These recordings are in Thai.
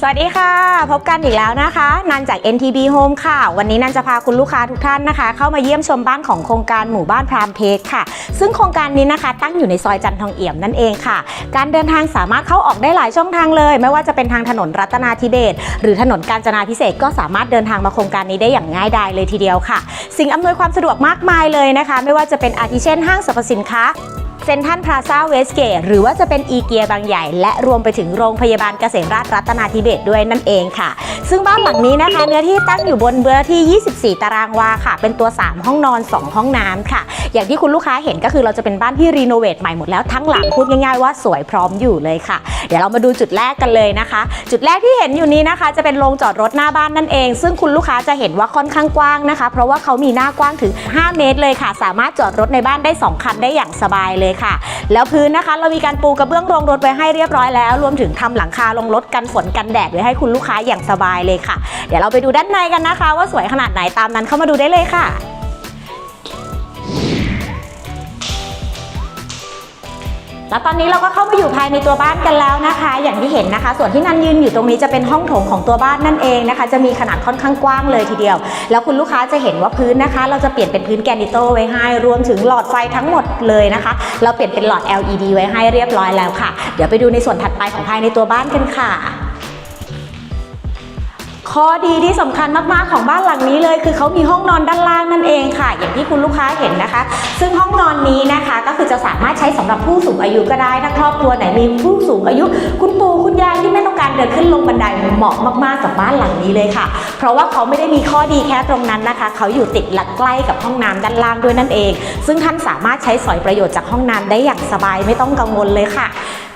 สวัสดีค่ะ พบกันอีกแล้วนะคะ นันจาก NTB Home ค่ะ วันนี้นันจะพาคุณลูกค้าทุกท่านนะคะ เข้ามาเยี่ยมชมบ้านของโครงการหมู่บ้านพรามเพชรค่ะ ซึ่งโครงการนี้นะคะ ตั้งอยู่ในซอยจันทองเอี่ยมนั่นเองค่ะ การเดินทางสามารถเข้าออกได้หลายช่องทางเลย ไม่ว่าจะเป็นทางถนนรัตนาธิเบศหรือถนนกาญจนาพิเศษกก็สามารถเดินทางมาโครงการนี้ได้อย่างง่ายดายเลยทีเดียวค่ะ สิ่งอำนวยความสะดวกมากมายเลยนะคะ ไม่ว่าจะเป็นอาทิเช่นห้างสรรพสินค้า เซ็นทรัลพลาซาเวสเกตหรือว่าจะเป็นอีเกียบางใหญ่ และรวมไปถึงโรงพยาบาลเกษมราชรัตนาธิเบศด้วยนั่นเองค่ะ ซึ่งบ้านหลังนี้นะคะ เนื้อที่ตั้งอยู่บนเนื้อที่ 24 ตารางวาค่ะ เป็นตัว 3 ห้องนอน 2 ห้องน้ำค่ะ อย่างที่คุณลูกค้าเห็นก็คือเราจะเป็นบ้านที่รีโนเวทใหม่หมดแล้วทั้งหลังพูดง่ายๆว่าสวยพร้อมอยู่เลยค่ะ เดี๋ยวเรามาดูจุดแรกกันเลยนะคะ จุดแรกที่เห็นอยู่นี้นะคะ จะเป็นโรงจอดรถหน้าบ้านนั่นเอง ซึ่งคุณลูกค้าจะเห็นว่าค่อนข้างกว้างนะคะ เพราะว่าเขามีหน้ากว้างถึง 5 เมตรเลยค่ะ สามารถจอดรถในบ้านได้ 2 คันได้อย่างสบายเลยค่ะ แล้วพื้นนะคะ เรามีการปูกระเบื้องรองรถไว้ให้เรียบร้อยแล้ว รวมถึงทำหลังคาลงรถกันฝนกันแดดไว้ให้คุณลูกค้าอย่างสบายเลยค่ะ เดี๋ยวเราไปดูด้านในกันนะคะ ว่าสวยขนาดไหนตามนั้นเข้ามาดูได้เลยค่ะ แล้วตอนนี้เราก็เข้ามาอยู่ภายในตัวบ้านกันแล้วนะคะ อย่างที่เห็นนะคะ ส่วนที่นันยืนอยู่ตรงนี้จะเป็นห้องโถงของตัวบ้านนั่นเองนะคะ จะมีขนาดค่อนข้างกว้างเลยทีเดียว แล้วคุณลูกค้าจะเห็นว่าพื้นนะคะ เราจะเปลี่ยนเป็นพื้นแกนิโตไว้ให้รวมถึงหลอดไฟทั้งหมดเลยนะคะ เราเปลี่ยนเป็นหลอด LED ไว้ให้เรียบร้อยแล้วค่ะ เดี๋ยวไปดูในส่วนถัดไปของภายในตัวบ้านกันค่ะข้อดีที่สำคัญมากๆของบ้านหลังนี้เลย คือเขามีห้องนอนด้านล่างนั่นเองค่ะ อย่างที่คุณลูกค้าเห็นนะคะ ซึ่งห้องนอนนี้นะคะก็คือจะสามารถใช้สำหรับผู้สูงอายุก็ได้ถ้าครอบครัวไหนมีผู้สูงอายุ คุณปู่คุณยายที่ไม่ต้องการเดินขึ้นลงบันไดเหมาะมากๆกับบ้านหลังนี้เลยค่ะ เพราะว่าเขาไม่ได้มีข้อดีแค่ตรงนั้นนะคะ เขาอยู่ติดและใกล้กับห้องน้ำด้านล่างด้วยนั่นเอง ซึ่งท่านสามารถใช้สอยประโยชน์จากห้องน้ำได้อย่างสบายไม่ต้องกังวลเลยค่ะ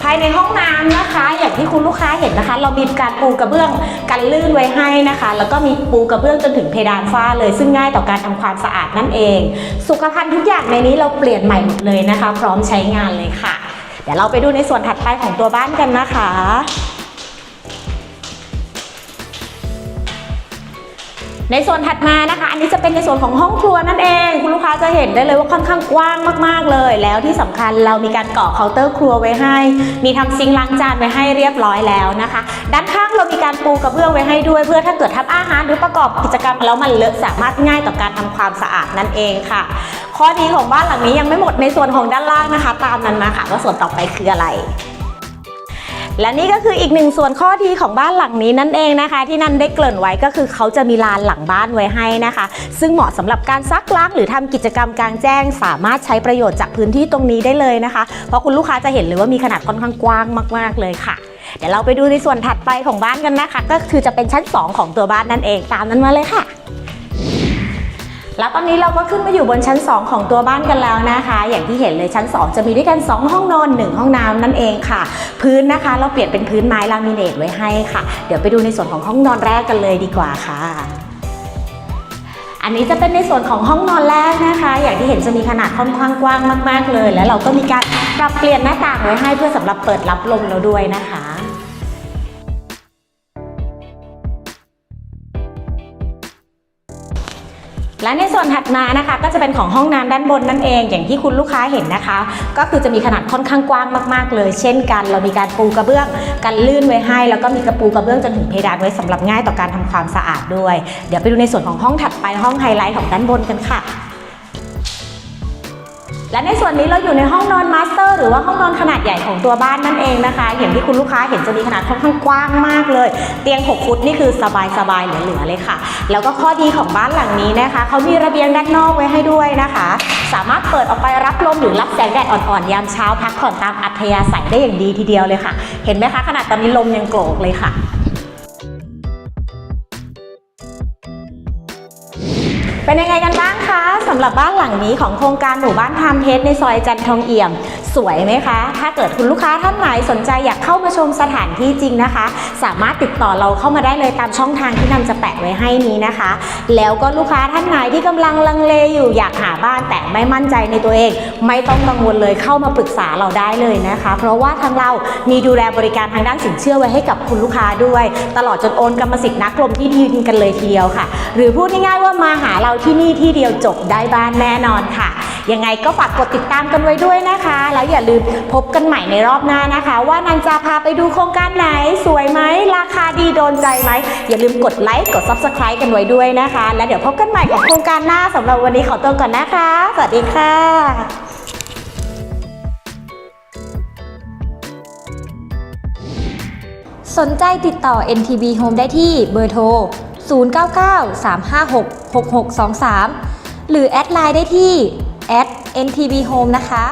ภายในห้องน้ำนะคะ อย่างที่คุณลูกค้าเห็นนะคะ เรามีการปูกระเบื้องกันลื่นไว้ให้นะคะ แล้วก็มีปูกระเบื้องจนถึงเพดานฝ้าเลยซึ่งง่ายต่อการทำความสะอาดนั่นเอง สุขภัณฑ์ทุกอย่างในนี้เราเปลี่ยนใหม่หมดเลยนะคะ พร้อมใช้งานเลยค่ะ เดี๋ยวเราไปดูในส่วนถัดไปของตัวบ้านกันนะคะในส่วนถัดมานะคะ อันนี้จะเป็นในส่วนของห้องครัวนั่นเอง คุณลูก ค้าจะเห็นได้เลยว่าค่อนข้างกว้างมากๆเลย แล้วที่สำคัญเรามีการก่อเคาน์เตอร์ครัวไว้ให้ มีทำซิงค์ล้างจานไว้ให้เรียบร้อยแล้วนะคะ ด้านข้างเรามีการปูกระเบื้องไว้ให้ด้วยเพื่อถ้าเกิดทำอาหารหรือประกอบกิจกรรมแล้วมันเลอะสามารถง่ายต่อการทำความสะอาดนั่นเองค่ะ ข้อดีของบ้านหลังนี้ยังไม่หมดในส่วนของด้านล่างนะคะ ตามนั้นมาค่ะว่าส่วนต่อไปคืออะไร และนี่ก็คืออีกหนึ่งส่วนข้อดีของบ้านหลังนี้นั่นเองนะคะ ที่นันได้เกริ่นไว้ก็คือเขาจะมีลานหลังบ้านไว้ให้นะคะ ซึ่งเหมาะสำหรับการซักล้างหรือทำกิจกรรมกลางแจ้ง สามารถใช้ประโยชน์จากพื้นที่ตรงนี้ได้เลยนะคะ เพราะคุณลูกค้าจะเห็นเลยว่ามีขนาดค่อนข้างกว้างมาก ๆเลยค่ะเดี๋ยวเราไปดูในส่วนถัดไปของบ้านกันนะคะ ก็คือจะเป็นชั้น 2 ของตัวบ้านนั่นเองตามนั้นมาเลยค่ะ แล้วตอนนี้เราก็ขึ้นมาอยู่บนชั้น 2 ของตัวบ้านกันแล้วนะคะ อย่างที่เห็นเลยชั้น 2 จะมีด้วยกัน 2 ห้องนอน 1 ห้องน้ำนั่นเองค่ะ พื้นนะคะ เราเปลี่ยนเป็นพื้นไม้ลามิเนตไว้ให้ค่ะ เดี๋ยวไปดูในส่วนของห้องนอนแรกกันเลยดีกว่าค่ะอันนี้จะเป็นในส่วนของห้องนอนแรกนะคะ อย่างที่เห็นจะมีขนาดค่อนข้างกว้างมาก ๆ เลย แล้วเราก็มีการปรับเปลี่ยนหน้าต่างไว้ให้เพื่อสำหรับเปิดรับลมเราด้วยนะคะ และในส่วนถัดมานะคะ ก็จะเป็นของห้องน้ำด้านบนนั่นเอง อย่างที่คุณลูกค้าเห็นนะคะ ก็คือจะมีขนาดค่อนข้างกว้างมากๆเลย เช่นกัน เรามีการปูกระเบื้องกันลื่นไว้ให้ แล้วก็มีกระปูกระเบื้องจนถึงเพดานไว้สำหรับง่ายต่อการทำความสะอาดด้วย เดี๋ยวไปดูในส่วนของห้องถัดไปห้องไฮไลท์ของด้านบนกันค่ะ และในส่วนนี้เราอยู่ในห้องนอนมาสเตอร์หรือว่าห้องนอนขนาดใหญ่ของตัวบ้านนั่นเองนะคะ อย่างที่คุณลูกค้าเห็นจะมีขนาดค่อนข้างกว้างมากเลย เตียง 6 ฟุตนี่คือสบายๆเหลือๆเลยค่ะ แล้วก็ข้อดีของบ้านหลังนี้นะคะเขามีระเบียงด้านนอกไว้ให้ด้วยนะคะ สามารถเปิดออกไปรับลมหรือรับแสงแดดอ่อนๆยามเช้าพักผ่อนตามอัธยาศัยได้อย่างดีทีเดียวเลยค่ะ เห็นไหมคะขนาดตอนนี้ลมยังโกรกเลยค่ะ เป็นยังไงกันบ้างคะสำหรับบ้านหลังนี้ของโครงการหมู่บ้านทามเพชรในซอยจันทองเอี่ยม สวยไหมคะ ถ้าเกิดคุณลูกค้าท่านไหนสนใจอยากเข้ามาชมสถานที่จริงนะคะ สามารถติดต่อเราเข้ามาได้เลยตามช่องทางที่นำจะแปะไว้ให้นี้นะคะ แล้วก็ลูกค้าท่านไหนที่กำลังลังเลอยู่อยากหาบ้านแต่ไม่มั่นใจในตัวเอง ไม่ต้องกังวลเลยเข้ามาปรึกษาเราได้เลยนะคะ เพราะว่าทางเรามีดูแลบริการทางด้านสินเชื่อไว้ให้กับคุณลูกค้าด้วย ตลอดจนโอนกรรมสิทธิ์นักลมที่ดินกันเลยทีเดียวค่ะ หรือพูดง่ายๆว่ามาหาเราที่นี่ที่เดียวจบได้บ้านแน่นอนค่ะ ยังไงก็ฝากกดติดตามกันไว้ด้วยนะคะ แล้วอย่าลืมพบกันใหม่ในรอบหน้านะคะ ว่านันจะพาไปดูโครงการไหน สวยไหมราคาดีโดนใจไหม อย่าลืมกดไลค์กด subscribe กันไว้ด้วยนะคะ แล้วเดี๋ยวพบกันใหม่กับโครงการหน้าสำหรับวันนี้ขอตัวก่อนนะคะ สวัสดีค่ะสนใจติดต่อ NTB Home ได้ที่เบอร์โทร 099 356 6623 หรือแอดไลน์ได้ที่ @NTB Home นะคะ